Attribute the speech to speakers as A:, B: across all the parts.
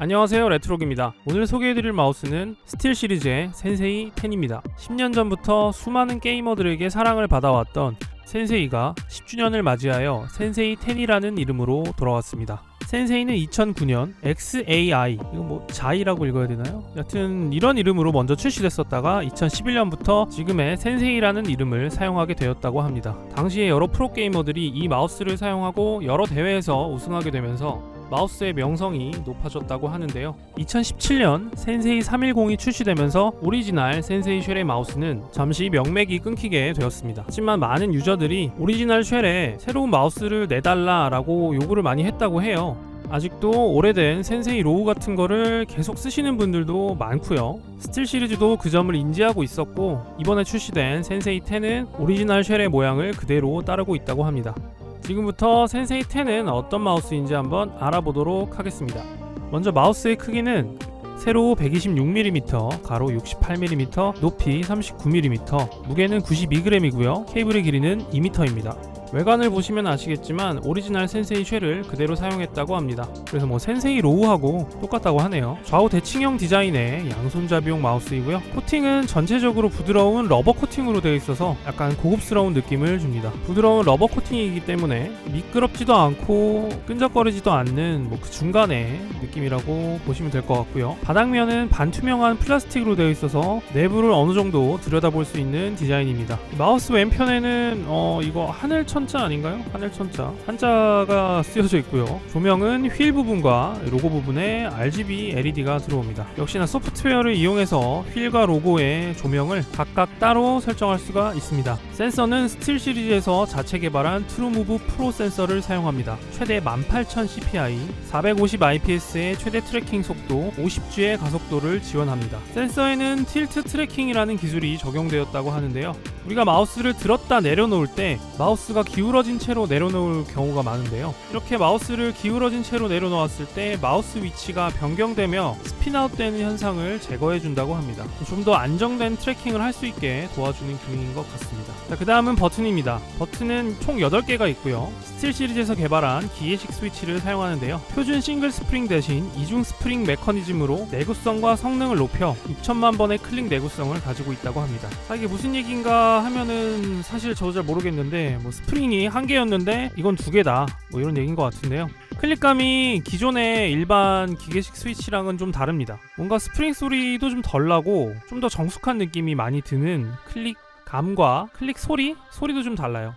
A: 안녕하세요 레트록입니다 오늘 소개해드릴 마우스는 스틸 시리즈의 센세이 10입니다 10년 전부터 수많은 게이머들에게 사랑을 받아왔던 센세이가 10주년을 맞이하여 센세이 10이라는 이름으로 돌아왔습니다 센세이는 2009년 XAI 이거 뭐 자이라고 읽어야 되나요? 여튼 이런 이름으로 먼저 출시됐었다가 2011년부터 지금의 센세이라는 이름을 사용하게 되었다고 합니다. 당시에 여러 프로게이머들이 이 마우스를 사용하고 여러 대회에서 우승하게 되면서 마우스의 명성이 높아졌다고 하는데요. 2017년 센세이 310이 출시되면서 오리지널 센세이 쉘의 마우스는 잠시 명맥이 끊기게 되었습니다. 하지만 많은 유저들이 오리지널 쉘에 새로운 마우스를 내달라 라고 요구를 많이 했다고 해요. 아직도 오래된 센세이 로우 같은 거를 계속 쓰시는 분들도 많고요. 스틸 시리즈도 그 점을 인지하고 있었고 이번에 출시된 센세이 10은 오리지널 쉘의 모양을 그대로 따르고 있다고 합니다. 지금부터 센세이 10은 어떤 마우스인지 한번 알아보도록 하겠습니다. 먼저 마우스의 크기는 세로 126mm, 가로 68mm, 높이 39mm, 무게는 92g이고요. 케이블의 길이는 2m입니다. 외관을 보시면 아시겠지만 오리지널 센세이 쉘을 그대로 사용했다고 합니다. 그래서 뭐 센세이 로우하고 똑같다고 하네요. 좌우 대칭형 디자인의 양손잡이용 마우스이고요. 코팅은 전체적으로 부드러운 러버 코팅으로 되어 있어서 약간 고급스러운 느낌을 줍니다. 부드러운 러버 코팅이기 때문에 미끄럽지도 않고 끈적거리지도 않는 뭐 그 중간의 느낌이라고 보시면 될 것 같고요. 바닥면은 반투명한 플라스틱으로 되어 있어서 내부를 어느 정도 들여다볼 수 있는 디자인입니다. 마우스 왼편에는 어 이거 하늘 천자 아닌가요? 하늘 천자 한자가 쓰여져 있고요. 조명은 휠 부분과 로고 부분에 RGB LED가 들어옵니다. 역시나 소프트웨어를 이용해서 휠과 로고의 조명을 각각 따로 설정할 수가 있습니다. 센서는 스틸 시리즈에서 자체 개발한 트루무브 프로 센서를 사용합니다. 최대 18,000 CPI, 450 IPS의 최대 트래킹 속도, 50G의 가속도를 지원합니다. 센서에는 틸트 트래킹이라는 기술이 적용되었다고 하는데요. 우리가 마우스를 들었다 내려놓을 때 마우스가 기울어진 채로 내려놓을 경우가 많은데요. 이렇게 마우스를 기울어진 채로 내려놓았을 때 마우스 위치가 변경되며 스피나웃 되는 현상을 제거해 준다고 합니다. 좀 더 안정된 트래킹을 할 수 있게 도와주는 기능인 것 같습니다. 자, 그 다음은 버튼입니다. 버튼은 총 8개가 있고요. 스틸 시리즈에서 개발한 기계식 스위치를 사용하는데요. 표준 싱글 스프링 대신 이중 스프링 메커니즘으로 내구성과 성능을 높여 6천만 번의 클릭 내구성을 가지고 있다고 합니다. 아, 이게 무슨 얘기인가 하면은 사실 저도 잘 모르겠는데 뭐 스프링 이 한 개였는데 이건 두 개다 뭐 이런 얘기인 것 같은데요. 클릭감이 기존의 일반 기계식 스위치랑은 좀 다릅니다. 뭔가 스프링 소리도 좀 덜 나고 좀 더 정숙한 느낌이 많이 드는 클릭 감과 클릭 소리? 소리도 좀 달라요.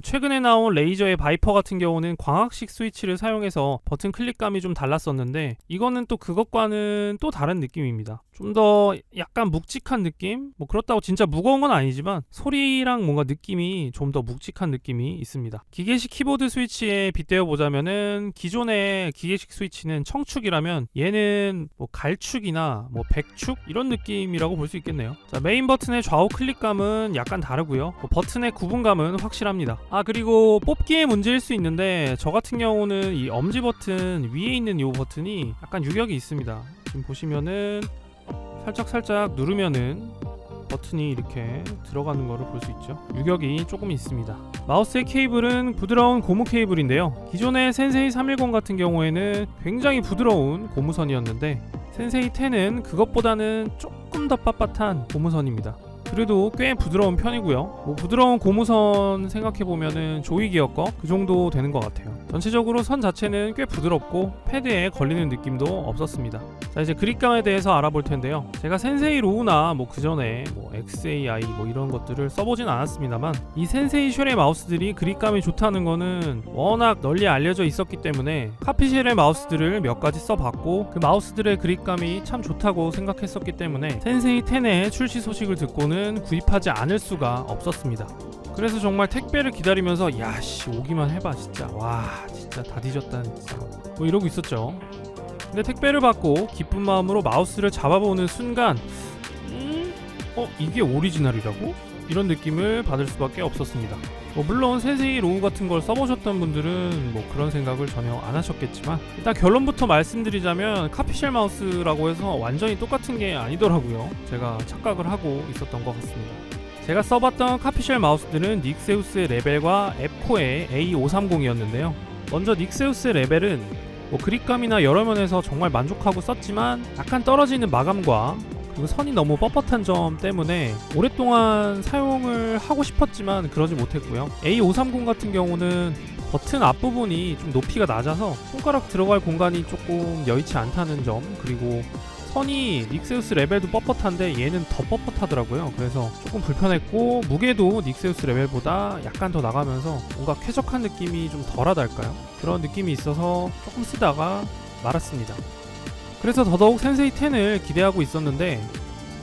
A: 최근에 나온 레이저의 바이퍼 같은 경우는 광학식 스위치를 사용해서 버튼 클릭감이 좀 달랐었는데 이거는 또 그것과는 또 다른 느낌입니다. 좀 더 약간 묵직한 느낌? 뭐 그렇다고 진짜 무거운 건 아니지만 소리랑 뭔가 느낌이 좀 더 묵직한 느낌이 있습니다. 기계식 키보드 스위치에 빗대어 보자면은 기존의 기계식 스위치는 청축이라면 얘는 뭐 갈축이나 뭐 백축 이런 느낌이라고 볼 수 있겠네요. 자 메인 버튼의 좌우 클릭감은 약간 다르고요. 뭐 버튼의 구분감은 확실합니다. 아 그리고 뽑기의 문제일 수 있는데 저 같은 경우는 이 엄지 버튼 위에 있는 이 버튼이 약간 유격이 있습니다. 지금 보시면은 살짝 살짝 누르면은 버튼이 이렇게 들어가는 거를 볼수 있죠. 유격이 조금 있습니다. 마우스의 케이블은 부드러운 고무 케이블인데요. 기존의 센세이 310 같은 경우에는 굉장히 부드러운 고무선이었는데 센세이 10은 그것보다는 조금 더 빳빳한 고무선입니다. 그래도 꽤 부드러운 편이고요. 뭐 부드러운 고무선 생각해 보면은 조이 기어 거 그 정도 되는 것 같아요. 전체적으로 선 자체는 꽤 부드럽고 패드에 걸리는 느낌도 없었습니다. 자 이제 그립감에 대해서 알아볼 텐데요. 제가 센세이 로우나 뭐 그전에 뭐 XAI 뭐 이런 것들을 써보진 않았습니다만 이 센세이 쉘의 마우스들이 그립감이 좋다는 거는 워낙 널리 알려져 있었기 때문에 카피쉘의 마우스들을 몇 가지 써봤고 그 마우스들의 그립감이 참 좋다고 생각했었기 때문에 센세이 10의 출시 소식을 듣고는 구입하지 않을 수가 없었습니다. 그래서 정말 택배를 기다리면서 야씨 오기만 해봐 진짜 와 진짜 다 뒤졌다 진짜 뭐 이러고 있었죠. 근데 택배를 받고 기쁜 마음으로 마우스를 잡아보는 순간 음? 어? 이게 오리지널이라고? 이런 느낌을 받을 수밖에 없었습니다. 뭐 물론 세세히 로우 같은 걸 써보셨던 분들은 뭐 그런 생각을 전혀 안 하셨겠지만 일단 결론부터 말씀드리자면 카피쉘 마우스라고 해서 완전히 똑같은 게 아니더라고요. 제가 착각을 하고 있었던 것 같습니다. 제가 써봤던 카피쉘 마우스들은 닉세우스의 레벨과 앱코의 A530이었는데요. 먼저 닉세우스의 레벨은 뭐 그립감이나 여러 면에서 정말 만족하고 썼지만 약간 떨어지는 마감과 선이 너무 뻣뻣한 점 때문에 오랫동안 사용을 하고 싶었지만 그러지 못했고요. A530 같은 경우는 버튼 앞부분이 좀 높이가 낮아서 손가락 들어갈 공간이 조금 여의치 않다는 점 그리고 선이 닉세우스 레벨도 뻣뻣한데 얘는 더 뻣뻣하더라고요. 그래서 조금 불편했고 무게도 닉세우스 레벨보다 약간 더 나가면서 뭔가 쾌적한 느낌이 좀 덜하달까요? 그런 느낌이 있어서 조금 쓰다가 말았습니다. 그래서 더더욱 센세이 10을 기대하고 있었는데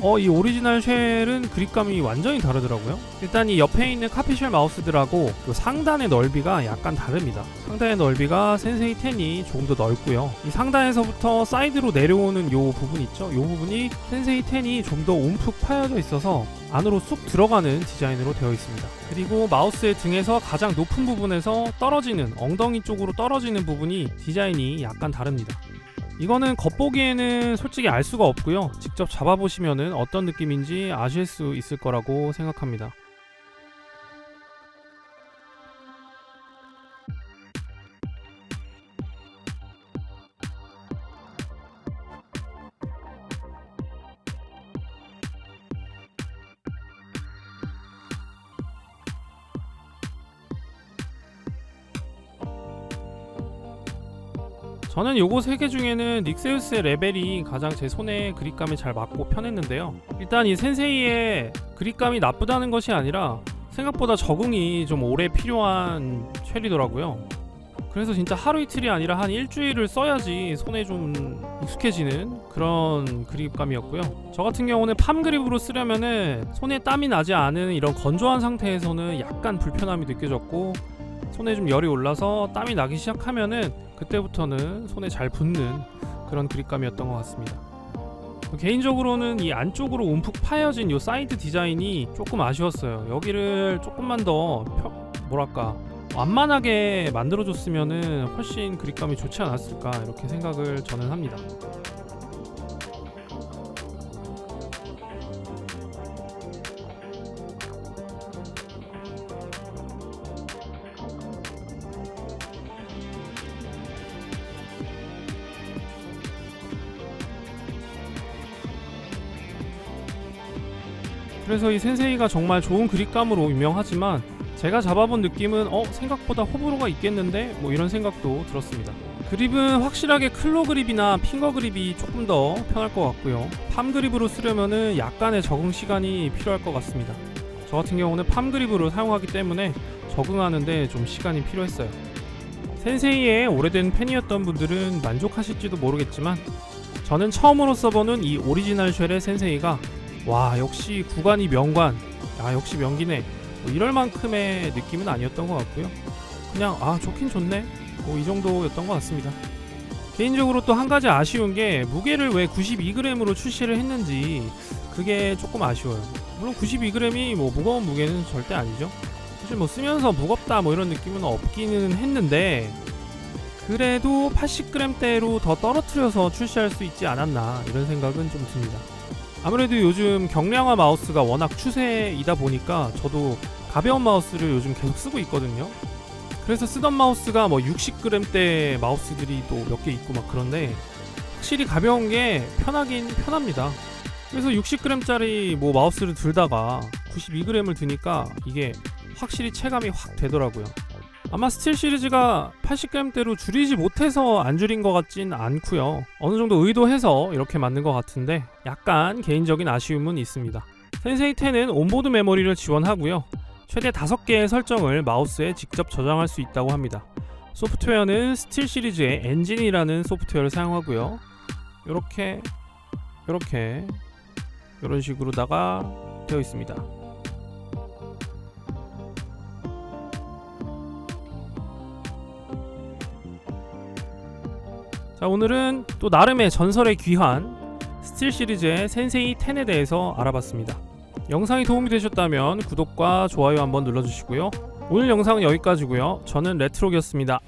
A: 어, 이 오리지널 쉘은 그립감이 완전히 다르더라고요. 일단 이 옆에 있는 카피쉘 마우스들하고 요 상단의 넓이가 약간 다릅니다. 상단의 넓이가 센세이 10이 조금 더 넓고요. 이 상단에서부터 사이드로 내려오는 요 부분 있죠? 요 부분이 센세이 10이 좀 더 움푹 파여져 있어서 안으로 쑥 들어가는 디자인으로 되어 있습니다. 그리고 마우스의 등에서 가장 높은 부분에서 떨어지는 엉덩이 쪽으로 떨어지는 부분이 디자인이 약간 다릅니다. 이거는 겉보기에는 솔직히 알 수가 없고요. 직접 잡아보시면은 어떤 느낌인지 아실 수 있을 거라고 생각합니다. 저는 요거 세개 중에는 닉세우스의 레벨이 가장 제 손에 그립감이 잘 맞고 편했는데요. 일단 이 센세이의 그립감이 나쁘다는 것이 아니라 생각보다 적응이 좀 오래 필요한 쉘이더라고요. 그래서 진짜 하루 이틀이 아니라 한 일주일을 써야지 손에 좀 익숙해지는 그런 그립감이었고요. 저 같은 경우는 팜 그립으로 쓰려면은 손에 땀이 나지 않은 이런 건조한 상태에서는 약간 불편함이 느껴졌고 손에 좀 열이 올라서 땀이 나기 시작하면은 그때부터는 손에 잘 붙는 그런 그립감이었던 것 같습니다. 개인적으로는 이 안쪽으로 움푹 파여진 이 사이드 디자인이 조금 아쉬웠어요. 여기를 조금만 더 펴- 뭐랄까 완만하게 만들어줬으면은 훨씬 그립감이 좋지 않았을까 이렇게 생각을 저는 합니다. 그래서 이 센세이가 정말 좋은 그립감으로 유명하지만 제가 잡아본 느낌은 어 생각보다 호불호가 있겠는데 뭐 이런 생각도 들었습니다. 그립은 확실하게 클로 그립이나 핑거 그립이 조금 더 편할 것 같고요. 팜 그립으로 쓰려면은 약간의 적응 시간이 필요할 것 같습니다. 저 같은 경우는 팜 그립으로 사용하기 때문에 적응하는데 좀 시간이 필요했어요. 센세이의 오래된 팬이었던 분들은 만족하실지도 모르겠지만 저는 처음으로 써보는 이 오리지널 쉘의 센세이가 와 역시 구간이 명관. 아 역시 명기네. 뭐 이럴 만큼의 느낌은 아니었던 것 같고요. 그냥 아 좋긴 좋네. 뭐 이 정도였던 것 같습니다. 개인적으로 또 한 가지 아쉬운 게 무게를 왜 92g으로 출시를 했는지 그게 조금 아쉬워요. 물론 92g이 뭐 무거운 무게는 절대 아니죠. 사실 뭐 쓰면서 무겁다 뭐 이런 느낌은 없기는 했는데 그래도 80g대로 더 떨어뜨려서 출시할 수 있지 않았나 이런 생각은 좀 듭니다 아무래도 요즘 경량화 마우스가 워낙 추세이다 보니까 저도 가벼운 마우스를 요즘 계속 쓰고 있거든요. 그래서 쓰던 마우스가 뭐 60g대 마우스들이 또 몇 개 있고 막 그런데 확실히 가벼운 게 편하긴 편합니다. 그래서 60g짜리 뭐 마우스를 들다가 92g을 드니까 이게 확실히 체감이 확 되더라고요. 아마 스틸 시리즈가 80g대로 줄이지 못해서 안 줄인 것 같진 않고요. 어느 정도 의도해서 이렇게 만든 것 같은데 약간 개인적인 아쉬움은 있습니다. 센세이 10은 온보드 메모리를 지원하고요. 최대 5개의 설정을 마우스에 직접 저장할 수 있다고 합니다. 소프트웨어는 스틸 시리즈의 엔진이라는 소프트웨어를 사용하고요. 이렇게 이렇게 이런 식으로다가 되어 있습니다. 자 오늘은 또 나름의 전설의 귀한 스틸 시리즈의 센세이 10에 대해서 알아봤습니다. 영상이 도움이 되셨다면 구독과 좋아요 한번 눌러주시고요. 오늘 영상은 여기까지고요. 저는 레트로기였습니다.